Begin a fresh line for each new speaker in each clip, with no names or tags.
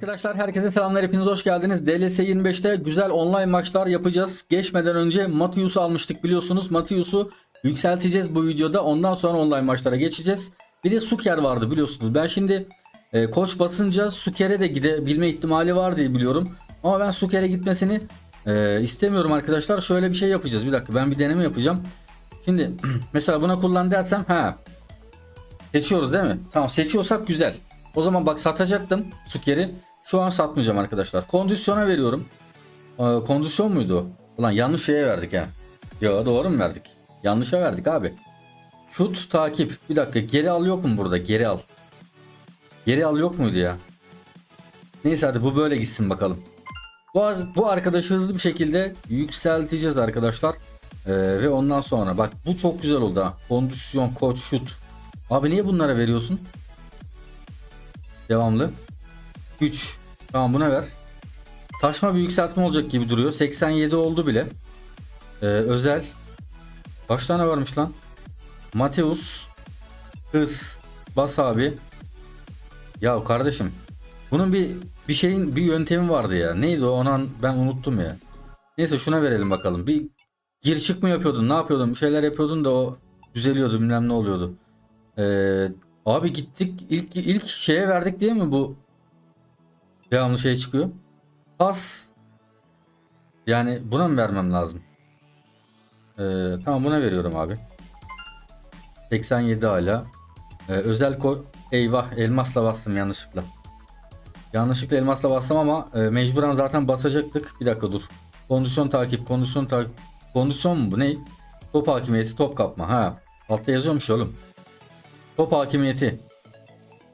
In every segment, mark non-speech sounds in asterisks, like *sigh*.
Arkadaşlar herkese selamlar hepiniz hoş geldiniz. DLS 25'te güzel online maçlar yapacağız. Geçmeden önce Matius'u almıştık biliyorsunuz. Matius'u yükselteceğiz bu videoda. Ondan sonra online maçlara geçeceğiz. Bir de Suker vardı biliyorsunuz. Ben şimdi e, koç basınca Suker'e de gidebilme ihtimali var diye biliyorum. Ama ben Suker'e gitmesini e, istemiyorum arkadaşlar. Şöyle bir şey yapacağız. Bir dakika ben bir deneme yapacağım. Şimdi *clears throat* mesela buna kullan dersem ha Seçiyoruz değil mi? Tamam seçiyorsak güzel. O zaman bak satacaktım Suker'i. Şu an satmayacağım arkadaşlar. Kondisyona veriyorum. Ee, kondisyon muydu? Ulan yanlış şeye verdik ha. Yo doğru mu verdik? Yanlışa verdik abi. Şut takip. Bir dakika geri al yok mu burada? Geri al. Geri al yok muydu ya? Neyse hadi bu böyle gitsin bakalım. Bu, bu arkadaşı hızlı bir şekilde yükselteceğiz arkadaşlar. Ee, ve ondan sonra bak bu çok güzel oldu ha. Kondisyon, koç, şut. Abi niye bunlara veriyorsun? Devamlı. 3. Tamam buna ver. Saçma bir yükseltme olacak gibi duruyor. 87 oldu bile. Ee, özel. Kaç tane varmış lan? Mateus. Hız. Bas abi. Ya kardeşim. Bunun bir bir şeyin bir yöntemi vardı ya. Neydi o? Onu ben unuttum ya. Neyse şuna verelim bakalım. Bir gir çık mı yapıyordun? Ne yapıyordun? Bir şeyler yapıyordun da o düzeliyordu bilmem ne oluyordu. Ee, abi gittik ilk ilk şeye verdik diye mi bu devamlı şey çıkıyor? Pas. Yani buna mı vermem lazım? Ee, tamam buna veriyorum abi. 87 hala. Ee, özel ko eyvah elmasla bastım yanlışlıkla. Yanlışlıkla elmasla bastım ama e, mecburen zaten basacaktık. Bir dakika dur. Kondisyon takip, kondisyon takip. Kondisyon mu bu ne? Top hakimiyeti, top kapma. Ha. Altta yazıyormuş oğlum. Top hakimiyeti.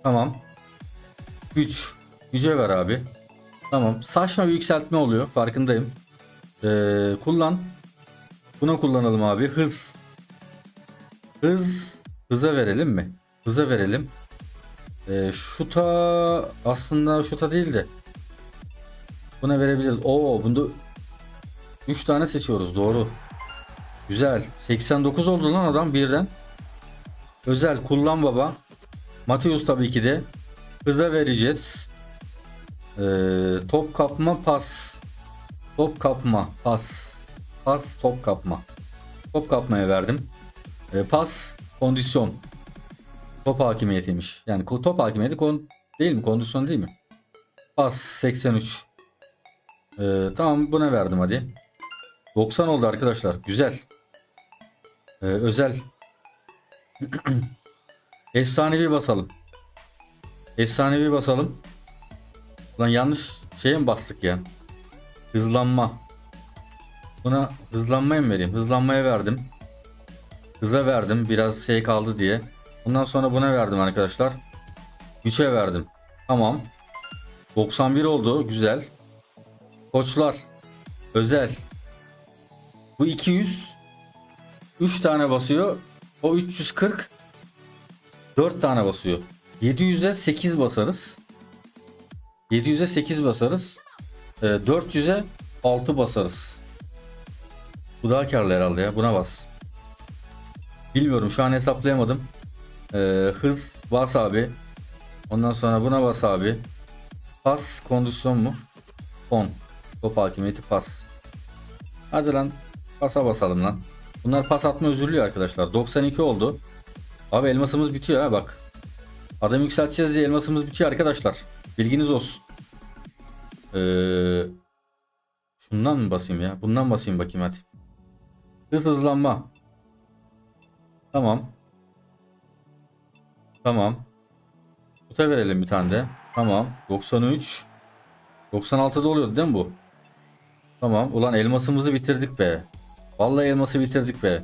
Tamam. Güç. Güce ver abi. Tamam. Saçma bir yükseltme oluyor. Farkındayım. Ee, kullan. Buna kullanalım abi. Hız. Hız. Hıza verelim mi? Hıza verelim. Ee, şuta aslında şuta değil de. Buna verebiliriz. Oo bunda 3 tane seçiyoruz. Doğru. Güzel. 89 oldu lan adam birden. Özel kullan baba. Mateus tabii ki de. Hıza vereceğiz. Ee, top kapma pas. Top kapma pas. Pas top kapma. Top kapmaya verdim. Ee, pas kondisyon. Top hakimiyetiymiş. Yani top hakimiyeti kon değil mi? Kondisyon değil mi? Pas 83. Ee, tamam buna verdim hadi. 90 oldu arkadaşlar. Güzel. Ee, özel *clears throat* Efsanevi basalım. Efsanevi basalım. Lan yanlış şeye mi bastık ya? Hızlanma. Buna hızlanmaya mı vereyim? Hızlanmaya verdim. Hıza verdim. Biraz şey kaldı diye. Bundan sonra buna verdim arkadaşlar. Güçe verdim. Tamam. 91 oldu. Güzel. Koçlar. Özel. Bu 200. 3 tane basıyor. O 340 4 tane basıyor. 700'e 8 basarız. 700'e 8 basarız. Ee, 400'e 6 basarız. Bu daha karlı herhalde ya. Buna bas. Bilmiyorum şu an hesaplayamadım. Ee, hız bas abi. Ondan sonra buna bas abi. Pas kondisyon mu? Kon. Top hakimiyeti pas. Hadi lan. Pasa basalım lan. Bunlar pas atma özürlüyor arkadaşlar. 92 oldu. Abi elmasımız bitiyor ha bak. Adam yükselteceğiz diye elmasımız bitiyor arkadaşlar. Bilginiz olsun. Ee, şundan mı basayım ya? Bundan basayım bakayım hadi. Hız hızlanma. Tamam. Tamam. Kuta verelim bir tane de. Tamam. 93. 96'da oluyordu değil mi bu? Tamam. Ulan elmasımızı bitirdik be. Vallahi elması bitirdik be.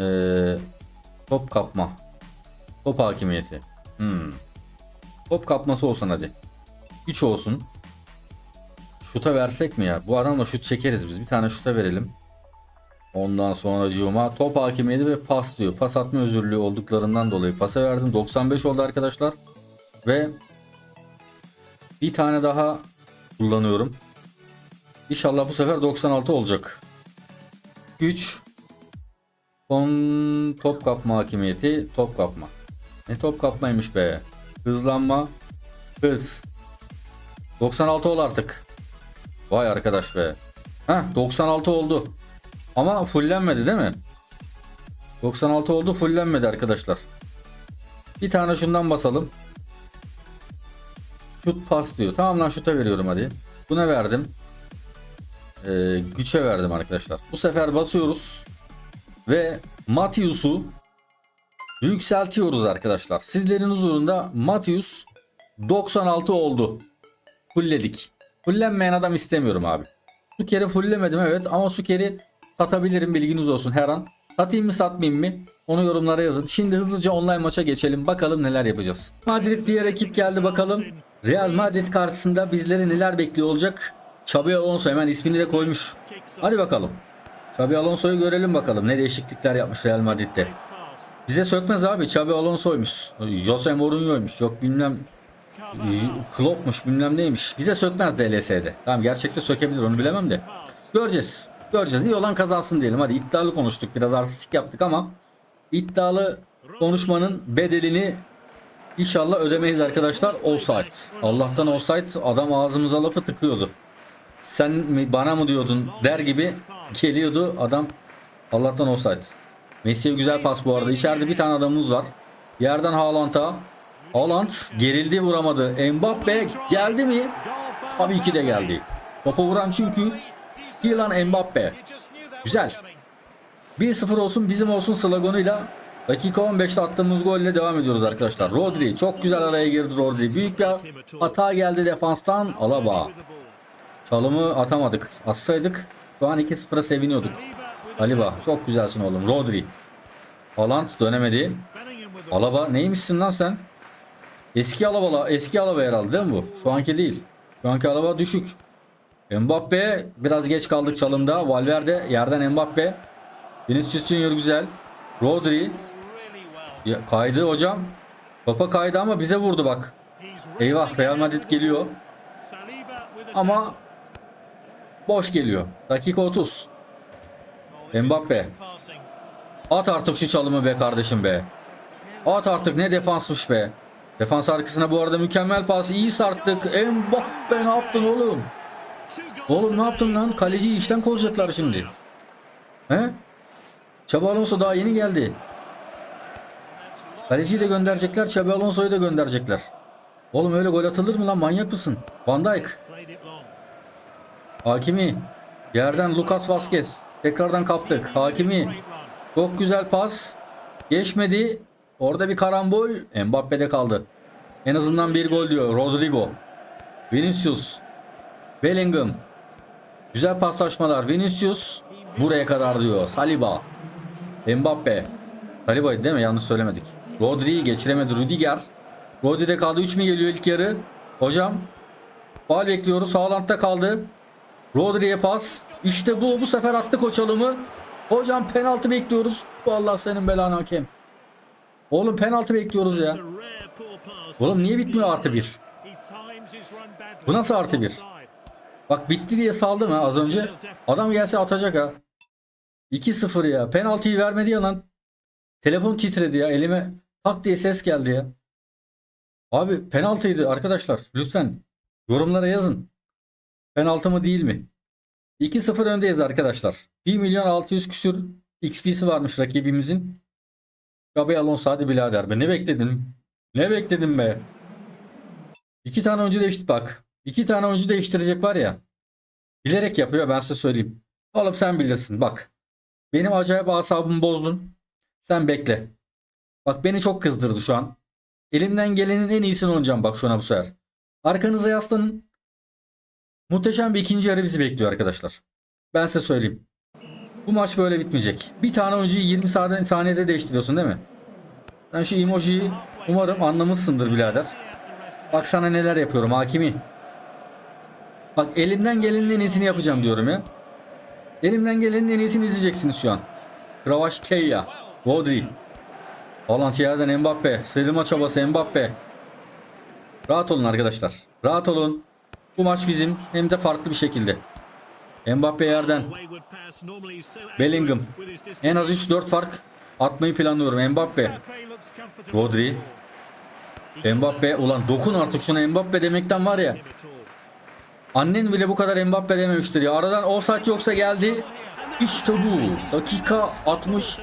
Ee, top kapma. Top hakimiyeti. Hmm. Top kapması olsun hadi. 3 olsun. Şuta versek mi ya? Bu adamla şut çekeriz biz. Bir tane şuta verelim. Ondan sonra cuma top hakimiyeti ve pas diyor. Pas atma özürlüğü olduklarından dolayı pasa verdim. 95 oldu arkadaşlar. Ve bir tane daha kullanıyorum. İnşallah bu sefer 96 olacak. 3 Son top kapma hakimiyeti top kapma. Ne top kapmaymış be. Hızlanma. Hız. 96 ol artık. Vay arkadaş be. Heh 96 oldu. Ama fullenmedi değil mi? 96 oldu fullenmedi arkadaşlar. Bir tane şundan basalım. Şut pas diyor. Tamam lan şuta veriyorum hadi. Buna verdim. Ee, güçe verdim arkadaşlar. Bu sefer basıyoruz. Ve Matius'u yükseltiyoruz arkadaşlar. Sizlerin huzurunda Matius 96 oldu. Fullledik. Fullenmeyen adam istemiyorum abi. Suker'i fulllemedim evet ama Suker'i satabilirim bilginiz olsun her an. Satayım mı satmayayım mı? Onu yorumlara yazın. Şimdi hızlıca online maça geçelim. Bakalım neler yapacağız. Madrid diğer ekip geldi bakalım. Real Madrid karşısında bizleri neler bekliyor olacak? Xabi Alonso hemen ismini de koymuş. Hadi bakalım. Xabi Alonso'yu görelim bakalım. Ne değişiklikler yapmış Real Madrid'de. Bize sökmez abi. Xabi Alonso'ymuş. Jose Mourinho'ymuş. Yok bilmem Klopp'muş bilmem neymiş. Bize sökmez DLS'de. Tamam gerçekte sökebilir onu bilemem de. Göreceğiz. Göreceğiz. İyi olan kazansın diyelim. Hadi iddialı konuştuk. Biraz artistik yaptık ama iddialı konuşmanın bedelini inşallah ödemeyiz arkadaşlar. Offside. Allah'tan offside adam ağzımıza lafı tıkıyordu. Sen mi bana mı diyordun der gibi geliyordu adam. Allah'tan offside. Messi'ye güzel pas bu arada. İçeride bir tane adamımız var. Yerden Haaland'a. Haaland gerildi vuramadı. Mbappe geldi mi? Tabii ki de geldi. Topa vuran çünkü Kylian Mbappe. Güzel. 1-0 olsun bizim olsun sloganıyla dakika 15'te attığımız golle devam ediyoruz arkadaşlar. Rodri çok güzel araya girdi Rodri. Büyük bir hata geldi defanstan. Alaba. Çalımı atamadık. Atsaydık şu an 2-0'a seviniyorduk. Aliba çok güzelsin oğlum. Rodri. Haaland dönemedi. Alaba neymişsin lan sen? Eski Alaba, eski Alaba herhalde değil mi bu? Şu anki değil. Şu anki Alaba düşük. Mbappe biraz geç kaldık çalımda. Valverde yerden Mbappe. Vinicius Junior güzel. Rodri kaydı hocam. Topa kaydı ama bize vurdu bak. Eyvah Real Madrid geliyor. Ama boş geliyor. Dakika 30. Mbappe. At artık şu çalımı be kardeşim be. At artık ne defansmış be. Defans arkasına bu arada mükemmel pas. İyi sarktık. Mbappe ne yaptın oğlum? Oğlum ne yaptın lan? Kaleciyi işten kovacaklar şimdi. He? Xabi Alonso daha yeni geldi. Kaleciyi de gönderecekler. Xabi Alonso'yu da gönderecekler. Oğlum öyle gol atılır mı lan? Manyak mısın? Van Dijk. Hakimi. Yerden Lucas Vazquez. Tekrardan kaptık. Hakimi. Çok güzel pas. Geçmedi. Orada bir karambol. Mbappe'de kaldı. En azından bir gol diyor. Rodrigo. Vinicius. Bellingham. Güzel paslaşmalar. Vinicius. Buraya kadar diyor. Saliba. Mbappe. Saliba'ydı değil mi? Yanlış söylemedik. Rodri'yi geçiremedi. Rüdiger. Rodri'de kaldı. 3 mi geliyor ilk yarı? Hocam. Faal bekliyoruz. Haaland'da kaldı. Rodri'ye pas. İşte bu. Bu sefer attık o çalımı. Hocam penaltı bekliyoruz. Vallahi senin belan hakem. Oğlum penaltı bekliyoruz ya. Oğlum niye bitmiyor artı bir? Bu nasıl artı bir? Bak bitti diye saldım ha az önce. Adam gelse atacak ha. 2-0 ya. Penaltıyı vermedi ya lan. Telefon titredi ya. Elime tak diye ses geldi ya. Abi penaltıydı arkadaşlar. Lütfen yorumlara yazın. Penaltı mı değil mi? 2-0 öndeyiz arkadaşlar. 1 milyon 600 küsür XP'si varmış rakibimizin. Gabi Alonso hadi birader be. Ne bekledin? Ne bekledin be? İki tane oyuncu değişti bak. İki tane oyuncu değiştirecek var ya. Bilerek yapıyor ben size söyleyeyim. Oğlum sen bilirsin bak. Benim acayip asabımı bozdun. Sen bekle. Bak beni çok kızdırdı şu an. Elimden gelenin en iyisini oynayacağım bak şuna bu sefer. Arkanıza yaslanın. Muhteşem bir ikinci yarı bizi bekliyor arkadaşlar. Ben size söyleyeyim. Bu maç böyle bitmeyecek. Bir tane oyuncuyu 20 saniye- saniyede değiştiriyorsun değil mi? Sen şu emojiyi umarım anlamışsındır birader. Bak sana neler yapıyorum hakimi. Bak elimden gelenin en iyisini yapacağım diyorum ya. Elimden gelenin en iyisini izleyeceksiniz şu an. Kravaş Keya. Rodri. Haaland yerden Mbappe. Sıyrılma çabası Mbappe. Rahat olun arkadaşlar. Rahat olun. Bu maç bizim hem de farklı bir şekilde. Mbappe yerden. Bellingham. En az 3-4 fark atmayı planlıyorum. Mbappe. Rodri. Mbappe ulan dokun artık şuna Mbappe demekten var ya. Annen bile bu kadar Mbappe dememiştir ya. Aradan offside yoksa geldi. İşte bu. Dakika 60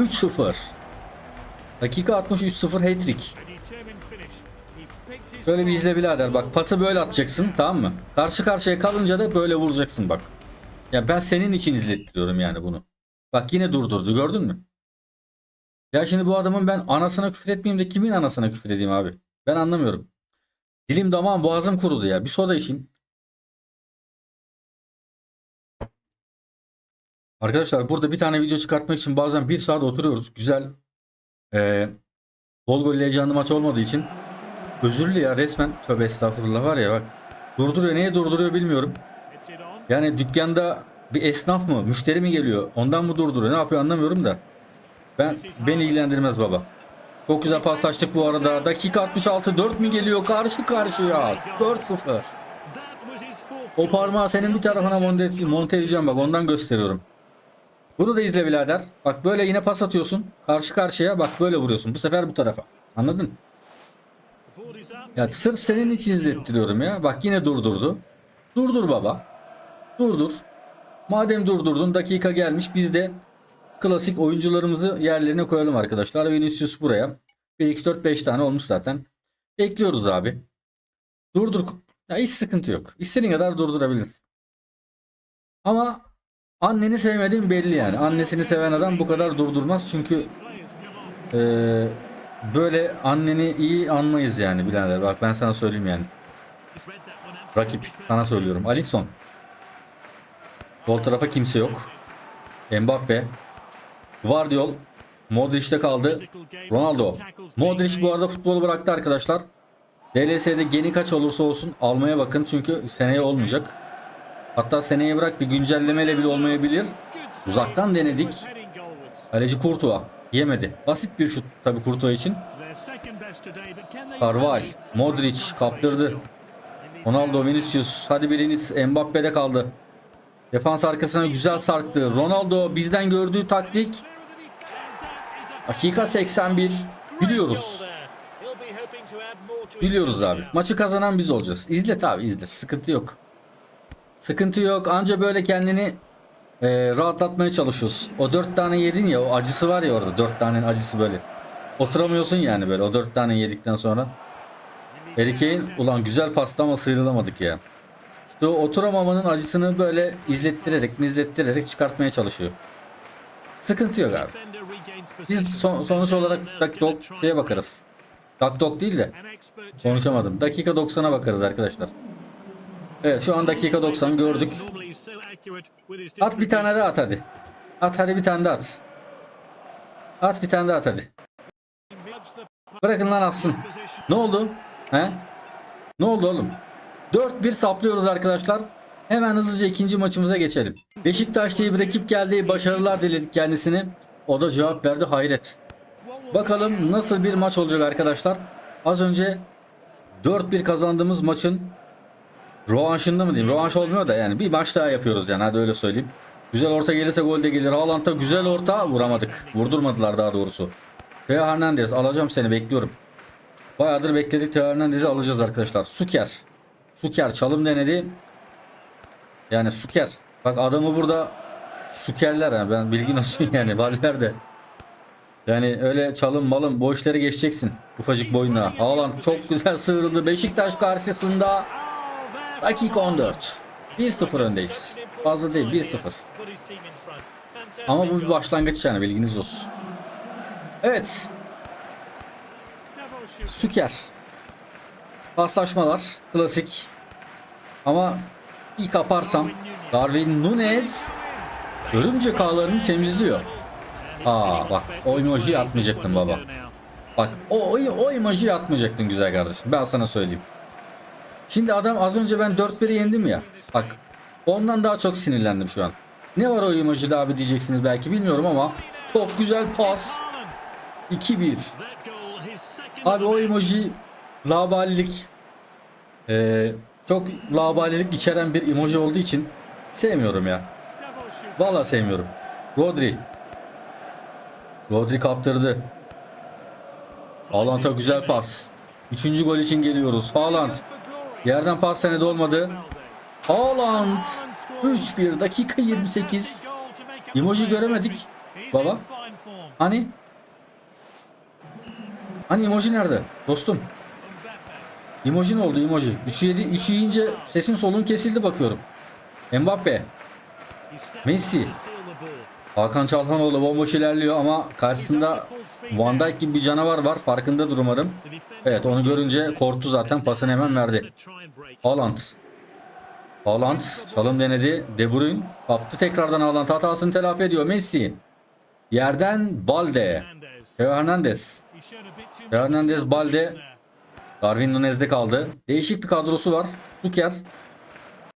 3-0. Dakika 60 3-0 hat-trick. Böyle bir izle birader bak pası böyle atacaksın tamam mı? Karşı karşıya kalınca da böyle vuracaksın bak. Ya ben senin için izlettiriyorum yani bunu. Bak yine durdurdu gördün mü? Ya şimdi bu adamın ben anasına küfür etmeyeyim de kimin anasına küfür edeyim abi? Ben anlamıyorum. Dilim damağım boğazım kurudu ya. Bir soda içeyim. Arkadaşlar burada bir tane video çıkartmak için bazen bir saat oturuyoruz. Güzel ee, bol gol heyecanlı maç olmadığı için özürlü ya resmen tövbe estağfurullah var ya bak durduruyor neye durduruyor bilmiyorum. Yani dükkanda bir esnaf mı müşteri mi geliyor ondan mı durduruyor ne yapıyor anlamıyorum da ben beni ilgilendirmez baba. Çok güzel paslaştık bu arada. Dakika 66 4 mi geliyor karşı karşıya 4-0. O parmağı senin bir tarafına monte, monte edeceğim bak ondan gösteriyorum. Bunu da izle birader. Bak böyle yine pas atıyorsun. Karşı karşıya bak böyle vuruyorsun. Bu sefer bu tarafa. Anladın? Ya sırf senin için izlettiriyorum ya. Bak yine durdurdu. Durdur baba. Durdur. Madem durdurdun dakika gelmiş biz de klasik oyuncularımızı yerlerine koyalım arkadaşlar. Vinicius buraya. 1 2 4 5 tane olmuş zaten. Bekliyoruz abi. Durdur. Ya hiç sıkıntı yok. İstediğin kadar durdurabilirsin. Ama anneni sevmediğin belli yani. Annesini seven adam bu kadar durdurmaz çünkü eee, böyle anneni iyi anmayız yani birader. Bak ben sana söyleyeyim yani. Rakip sana söylüyorum. Alisson. Sol tarafa kimse yok. Mbappe. Guardiol. Modric'te kaldı. Ronaldo. Modric bu arada futbolu bıraktı arkadaşlar. DLS'de geni kaç olursa olsun almaya bakın çünkü seneye olmayacak. Hatta seneye bırak bir güncellemeyle bile olmayabilir. Uzaktan denedik. Kaleci Courtois yemedi. Basit bir şut tabi Courtois için. Carval, Modric kaptırdı. Ronaldo, Vinicius. Hadi biriniz Mbappe'de kaldı. Defans arkasına güzel sarktı. Ronaldo bizden gördüğü taktik. Dakika 81. Biliyoruz. Biliyoruz abi. Maçı kazanan biz olacağız. İzle abi izle. Sıkıntı yok. Sıkıntı yok. Anca böyle kendini e, rahatlatmaya çalışıyorsun. O dört tane yedin ya o acısı var ya orada. Dört tane acısı böyle. Oturamıyorsun yani böyle o dört tane yedikten sonra. Harry ulan güzel pasta ama sıyrılamadık ya. İşte o oturamamanın acısını böyle izlettirerek, mizlettirerek çıkartmaya çalışıyor. Sıkıntı yok abi. Biz son- sonuç olarak dak dok şeye bakarız. Dak dok değil de konuşamadım. Dakika 90'a bakarız arkadaşlar. Evet şu an dakika 90 gördük. At bir tane daha at hadi. At hadi bir tane daha at. At bir tane daha at hadi. Bırakın lan atsın. Ne oldu? He? Ne oldu oğlum? 4-1 saplıyoruz arkadaşlar. Hemen hızlıca ikinci maçımıza geçelim. Beşiktaş diye bir rakip geldi. Başarılar diledik kendisine. O da cevap verdi hayret. Bakalım nasıl bir maç olacak arkadaşlar. Az önce 4-1 kazandığımız maçın rövanşında mı diyeyim? Rövanş olmuyor da yani bir maç daha yapıyoruz yani hadi öyle söyleyeyim. Güzel orta gelirse gol de gelir. Haaland'a güzel orta vuramadık. Vurdurmadılar daha doğrusu. Theo Hernandez alacağım seni bekliyorum. Bayağıdır bekledik Theo Hernandez'i alacağız arkadaşlar. Suker. Suker çalım denedi. Yani Suker. Bak adamı burada Sukerler yani ben bilgin olsun yani *laughs* Valverde. Yani öyle çalım malım bu işleri geçeceksin. Ufacık boyuna. Haaland çok güzel sıyrıldı. Beşiktaş karşısında dakika 14. 1-0 öndeyiz. Fazla değil 1-0. Ama bu bir başlangıç yani bilginiz olsun. Evet. Süker. Paslaşmalar. Klasik. Ama bir kaparsam Darwin Nunez örümcek ağlarını temizliyor. Aa bak o emoji atmayacaktın baba. Bak o, o, o emoji atmayacaktın güzel kardeşim. Ben sana söyleyeyim. Şimdi adam az önce ben 4-1'i yendim ya. Bak ondan daha çok sinirlendim şu an. Ne var o emojide abi diyeceksiniz belki bilmiyorum ama çok güzel pas. 2-1. Abi o emoji labalilik ee, çok labalilik içeren bir emoji olduğu için sevmiyorum ya. Vallahi sevmiyorum. Rodri. Rodri kaptırdı. Haaland'a güzel pas. Üçüncü gol için geliyoruz. Haaland. Yerden pas senede olmadı. Haaland 3-1 dakika 28. Emoji göremedik. Baba. Hani? Hani emoji nerede? Dostum. Emoji ne oldu emoji? 3'ü yedi, 3'ü yiyince sesin solun kesildi bakıyorum. Mbappe. Messi. Hakan Çalhanoğlu bomboş ilerliyor ama karşısında Van Dijk gibi bir canavar var. Farkındadır umarım. Evet onu görünce korktu zaten pasını hemen verdi. Haaland. Haaland çalım denedi. De Bruyne kaptı tekrardan Haaland hatasını telafi ediyor. Messi. Yerden Balde. Teo Hernandez. Teo Hernandez Balde. Darwin Nunez'de kaldı. Değişik bir kadrosu var. Suker.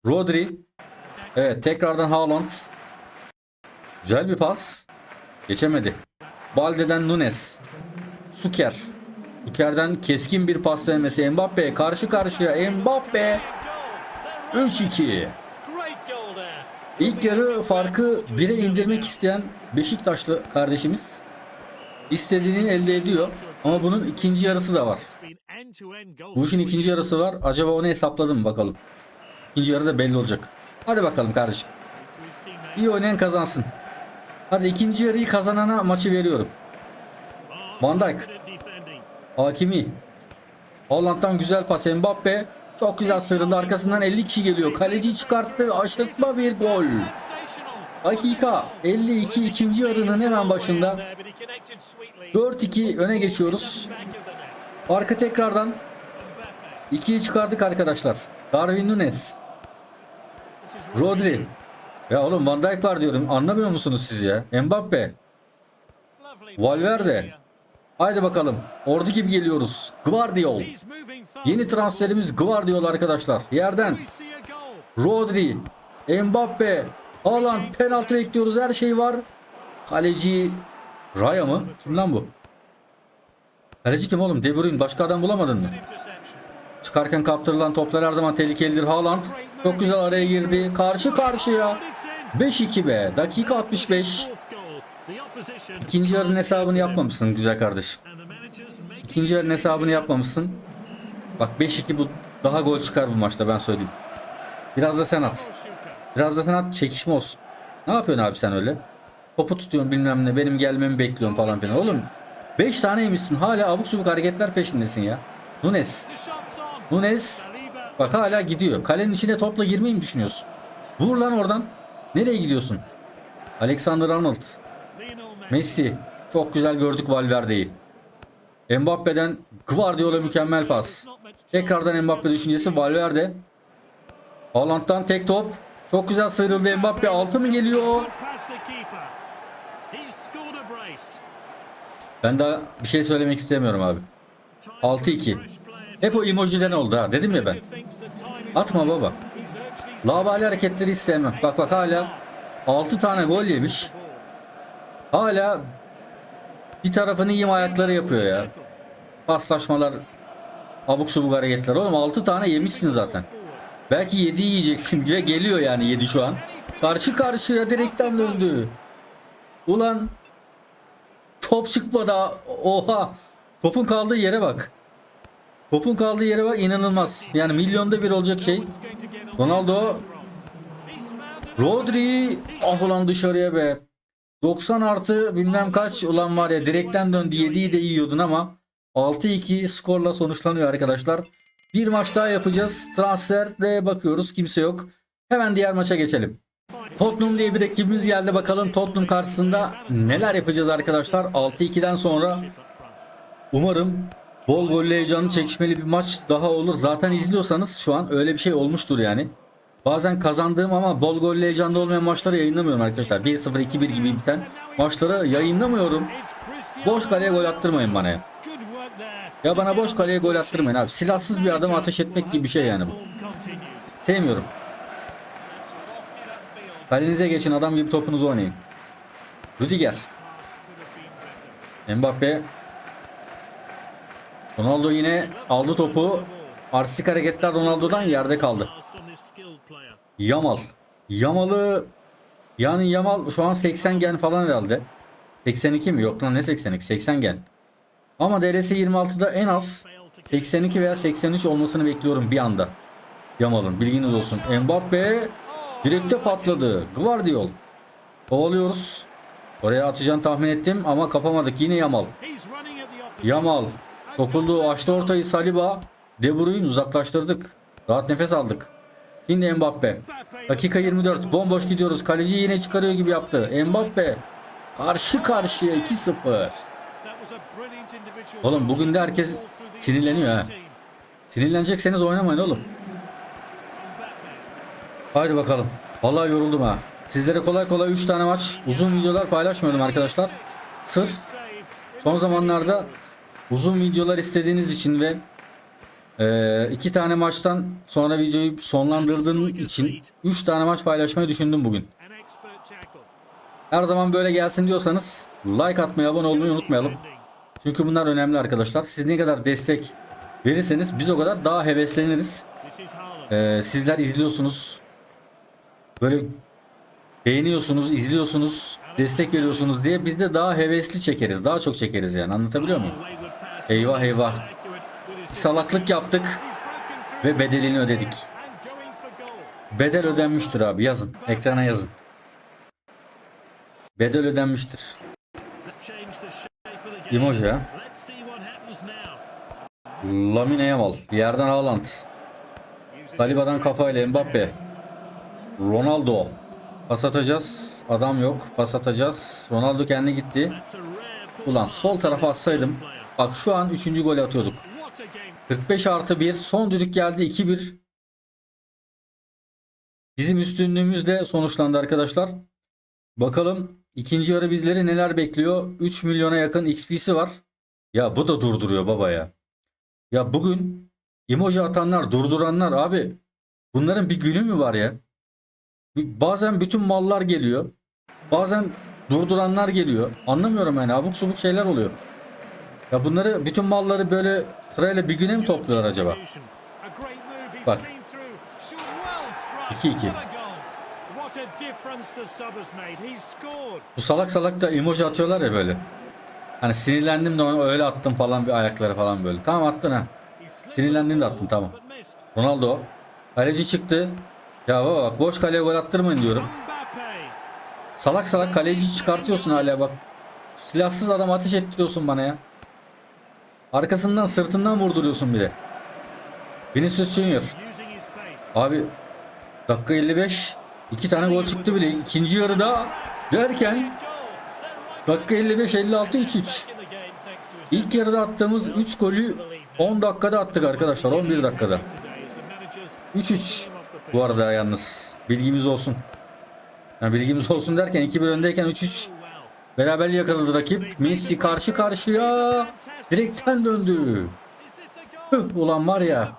Rodri. Evet tekrardan Haaland. Güzel bir pas. Geçemedi. Balde'den Nunes. Suker. Suker'den keskin bir pas vermesi. Mbappe karşı karşıya. Mbappe 3-2. İlk yarı farkı 1'e indirmek isteyen Beşiktaşlı kardeşimiz istediğini elde ediyor. Ama bunun ikinci yarısı da var. Bu işin ikinci yarısı var. Acaba onu hesapladım bakalım. İkinci yarı da belli olacak. Hadi bakalım kardeşim. İyi oynayan kazansın. Hadi ikinci yarıyı kazanana maçı veriyorum. Van Dijk. Hakimi. Holland'dan güzel pas Mbappe. Çok güzel sıyrıldı. Arkasından 50 kişi geliyor. Kaleci çıkarttı. Aşırtma bir gol. Dakika 52 ikinci yarının hemen başında. 4-2 öne geçiyoruz. Arka tekrardan 2'yi çıkardık arkadaşlar. Darwin Nunes. Rodri. Ya oğlum Van Dijk var diyorum. Anlamıyor musunuz siz ya? Mbappe. Valverde. Haydi bakalım. Ordu gibi geliyoruz. Guardiol. Yeni transferimiz Guardiol arkadaşlar. Yerden. Rodri. Mbappe. Haaland. Penaltı bekliyoruz. Her şey var. Kaleci Raya mı? Kim lan bu? Kaleci kim oğlum? De Bruyne. Başka adam bulamadın mı? Çıkarken kaptırılan toplar her zaman tehlikelidir. Haaland çok güzel araya girdi. Karşı karşıya. 5-2 be. Dakika 65. İkinci yarının hesabını yapmamışsın güzel kardeşim. İkinci yarının hesabını yapmamışsın. Bak 5-2 bu daha gol çıkar bu maçta ben söyleyeyim. Biraz da sen at. Biraz da sen at çekişme olsun. Ne yapıyorsun abi sen öyle? Topu tutuyorsun bilmem ne benim gelmemi bekliyorsun falan filan. Oğlum 5 tane yemişsin hala abuk subuk hareketler peşindesin ya. Nunes. Nunes bak hala gidiyor. Kalenin içine topla girmeyi mi düşünüyorsun? Vur lan oradan. Nereye gidiyorsun? Alexander Arnold. Messi. Çok güzel gördük Valverde'yi. Mbappe'den Guardiola mükemmel pas. Tekrardan Mbappe düşüncesi Valverde. Haaland'dan tek top. Çok güzel sıyrıldı Mbappe. Altı mı geliyor? Ben daha bir şey söylemek istemiyorum abi. 6-2. Hep o emojiden oldu ha. Dedim ya ben. Atma baba. Lavali hareketleri istemem. Bak bak hala 6 tane gol yemiş. Hala bir tarafını yiyeyim ayakları yapıyor ya. Paslaşmalar abuk subuk hareketler. Oğlum 6 tane yemişsin zaten. Belki 7 yiyeceksin bile geliyor yani 7 şu an. Karşı karşıya direkten döndü. Ulan top çıkmadı. Oha. Topun kaldığı yere bak. Topun kaldığı yere bak inanılmaz. Yani milyonda bir olacak şey. Ronaldo. Rodri. Ah ulan dışarıya be. 90 artı bilmem kaç ulan var ya direkten döndü 7'yi de yiyordun ama 6-2 skorla sonuçlanıyor arkadaşlar. Bir maç daha yapacağız. Transferde bakıyoruz kimse yok. Hemen diğer maça geçelim. Tottenham diye bir ekibimiz geldi bakalım Tottenham karşısında neler yapacağız arkadaşlar. 6-2'den sonra umarım bol gollü heyecanlı çekişmeli bir maç daha olur. Zaten izliyorsanız şu an öyle bir şey olmuştur yani. Bazen kazandığım ama bol gollü heyecanlı olmayan maçları yayınlamıyorum arkadaşlar. 1-0 2-1 gibi biten maçları yayınlamıyorum. Boş kaleye gol attırmayın bana ya. Ya bana boş kaleye gol attırmayın abi. Silahsız bir adamı ateş etmek gibi bir şey yani bu. Sevmiyorum. Kalenize geçin adam gibi topunuzu oynayın. Rüdiger. Mbappe. Ronaldo yine aldı topu. Arsik hareketler Ronaldo'dan yerde kaldı. Yamal. Yamal'ı yani Yamal şu an 80 gen falan herhalde. 82 mi? Yok lan ne 82? 80 gen. Ama DRS 26'da en az 82 veya 83 olmasını bekliyorum bir anda. Yamal'ın. Bilginiz olsun. Mbappe direkte patladı. Gvardiol. Kovalıyoruz. Oraya atacağını tahmin ettim ama kapamadık. Yine Yamal. Yamal. Sokuldu. Açtı ortayı Saliba. De Bruyne uzaklaştırdık. Rahat nefes aldık. Şimdi Mbappe. Dakika 24. Bomboş gidiyoruz. Kaleci yine çıkarıyor gibi yaptı. Mbappe. Karşı karşıya 2-0. Oğlum bugün de herkes sinirleniyor ha. Sinirlenecekseniz oynamayın oğlum. Haydi bakalım. Vallahi yoruldum ha. Sizlere kolay kolay 3 tane maç uzun videolar paylaşmıyorum arkadaşlar. Sırf son zamanlarda uzun videolar istediğiniz için ve e, iki tane maçtan sonra videoyu sonlandırdığım için 3 tane maç paylaşmayı düşündüm bugün. Her zaman böyle gelsin diyorsanız like atmayı, abone olmayı unutmayalım. Çünkü bunlar önemli arkadaşlar. Siz ne kadar destek verirseniz biz o kadar daha hevesleniriz. Ee, sizler izliyorsunuz. Böyle beğeniyorsunuz, izliyorsunuz, destek veriyorsunuz diye biz de daha hevesli çekeriz. Daha çok çekeriz yani. Anlatabiliyor muyum? Eyvah eyvah. Salaklık yaptık ve bedelini ödedik. Bedel ödenmiştir abi yazın. Ekrana yazın. Bedel ödenmiştir. Emoji ha. Lamine Yamal. Yerden Haaland. Saliba'dan kafayla Mbappe. Ronaldo. Pas atacağız. Adam yok. Pas atacağız. Ronaldo kendi gitti. Ulan sol tarafa atsaydım. Bak şu an 3. golü atıyorduk. 45 artı 1. Son düdük geldi. 2-1. Bizim üstünlüğümüzle sonuçlandı arkadaşlar. Bakalım ikinci yarı bizleri neler bekliyor? 3 milyona yakın XP'si var. Ya bu da durduruyor baba ya. Ya bugün emoji atanlar, durduranlar abi bunların bir günü mü var ya? Bazen bütün mallar geliyor. Bazen durduranlar geliyor. Anlamıyorum yani abuk subuk şeyler oluyor. Ya bunları bütün malları böyle sırayla bir güne mi topluyorlar acaba? Bak. 2-2. Bu salak salak da emoji atıyorlar ya böyle. Hani sinirlendim de onu öyle attım falan bir ayakları falan böyle. Tamam attın ha. Sinirlendin de attın tamam. Ronaldo. Kaleci çıktı. Ya baba bak boş kaleye gol attırmayın diyorum. Salak salak kaleci çıkartıyorsun hala bak. Silahsız adam ateş ettiriyorsun bana ya. Arkasından sırtından vurduruyorsun bir de. Vinicius Junior. Abi dakika 55 iki tane gol çıktı bile. İkinci yarıda derken dakika 55 56 3-3. İlk yarıda attığımız 3 golü 10 dakikada attık arkadaşlar 11 dakikada. 3-3 bu arada yalnız bilgimiz olsun. Yani bilgimiz olsun derken 2-1 öndeyken 3-3 beraberliği yakaladı rakip. Messi karşı karşıya direkten döndü. Ulan var ya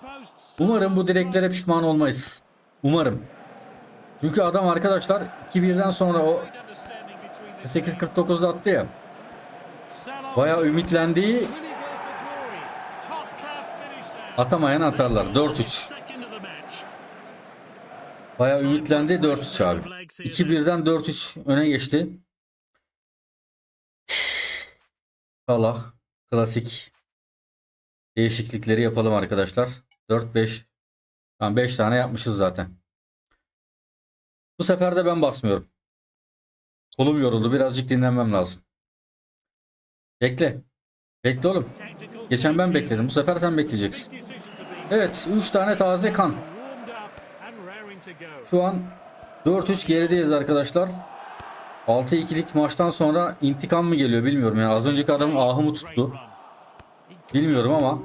umarım bu direklere pişman olmayız. Umarım. Çünkü adam arkadaşlar 2-1'den sonra o 8.49'da attı ya. Bayağı ümitlendiği atamayan atarlar. 4-3. Bayağı ümitlendi 4-3 abi. 2-1'den 4-3 öne geçti. Allah klasik değişiklikleri yapalım arkadaşlar. 4-5 Tamam 5 tane yapmışız zaten. Bu sefer de ben basmıyorum. Kolum yoruldu. Birazcık dinlenmem lazım. Bekle. Bekle oğlum. Geçen ben bekledim. Bu sefer sen bekleyeceksin. Evet. 3 tane taze kan. Şu an 4-3 gerideyiz arkadaşlar. 6-2'lik maçtan sonra intikam mı geliyor bilmiyorum. Yani az önceki adamın ahı mı tuttu? Bilmiyorum ama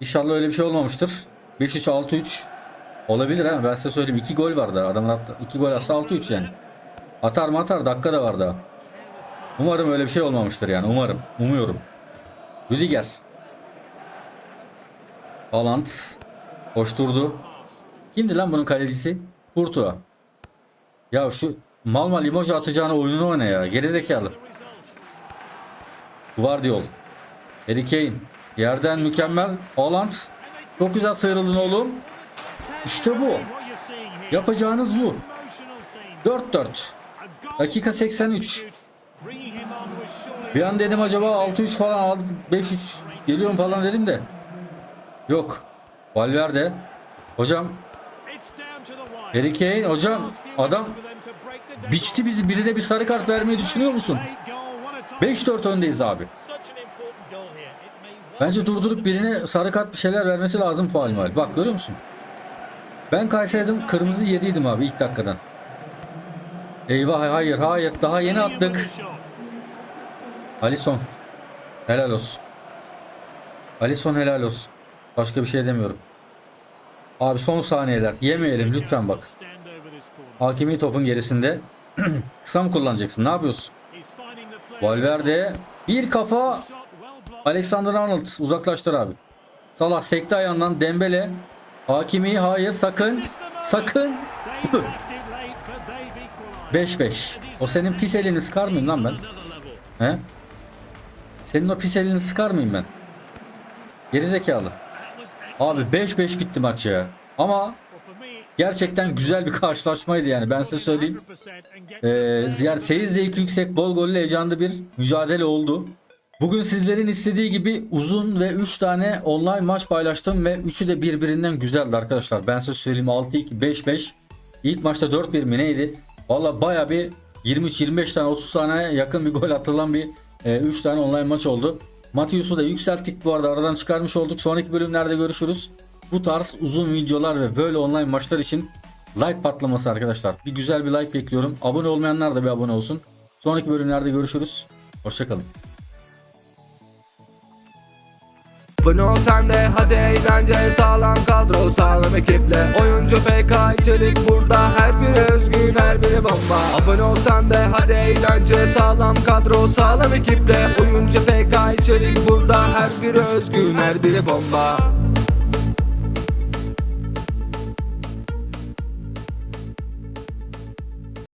inşallah öyle bir şey olmamıştır. 5-3 6-3 olabilir ha. Ben size söyleyeyim. 2 gol var da. Adamın attı. 2 gol atsa 6-3 yani. Atar mı atar. Dakika da var daha. Umarım öyle bir şey olmamıştır yani. Umarım. Umuyorum. Rüdiger. Haaland. Koşturdu. Kimdi lan bunun kalecisi? Kurtuğa. Ya şu mal mal emoji atacağına oyununu oyna ya. Gerizekalı. Guardiol. Harry Kane. Yerden mükemmel. Haaland. Çok güzel sıyrıldın oğlum. İşte bu. Yapacağınız bu. 4-4. Dakika 83. Bir an dedim acaba 6-3 falan 5-3 geliyorum falan dedim de. Yok. Valverde. Hocam Harry Kane hocam adam biçti bizi birine bir sarı kart vermeyi düşünüyor musun? 5-4 öndeyiz abi. Bence durdurup birine sarı kart bir şeyler vermesi lazım faal mal. Bak görüyor musun? Ben kaysaydım kırmızı yediydim abi ilk dakikadan. Eyvah hayır hayır daha yeni attık. Alisson. Helal olsun. Alisson helal olsun. Başka bir şey demiyorum. Abi son saniyeler. Yemeyelim lütfen bak. Hakimi topun gerisinde. *clears throat* Kısa mı kullanacaksın? Ne yapıyorsun? Valverde bir kafa Alexander Arnold uzaklaştır abi. Salah sekti ayağından Dembele. Hakimi hayır sakın. Sakın. *clears throat* 5-5. O senin pis elini sıkar mıyım lan ben? He? Senin o pis elini sıkar mıyım ben? Geri zekalı. Abi 5-5 bitti maç ya. Ama gerçekten güzel bir karşılaşmaydı yani ben size söyleyeyim. Ee, yani seyir zevki yüksek bol gollü heyecanlı bir mücadele oldu. Bugün sizlerin istediği gibi uzun ve 3 tane online maç paylaştım ve üçü de birbirinden güzeldi arkadaşlar. Ben size söyleyeyim 6-2 5-5. İlk maçta 4-1 mi neydi? Valla baya bir 23-25 tane 30 tane yakın bir gol atılan bir 3 tane online maç oldu. Matius'u da yükselttik bu arada aradan çıkarmış olduk. Sonraki bölümlerde görüşürüz. Bu tarz uzun videolar ve böyle online maçlar için like patlaması arkadaşlar. Bir güzel bir like bekliyorum. Abone olmayanlar da bir abone olsun. Sonraki bölümlerde görüşürüz. Hoşçakalın.
Abone ol sen de hadi eğlence Sağlam kadro sağlam ekiple. Oyuncu FK içerik burada Her biri özgün her biri bomba. Abone ol sen de hadi eğlence Sağlam kadro sağlam ekiple. Oyuncu FK içerik burada Her biri özgün her biri bomba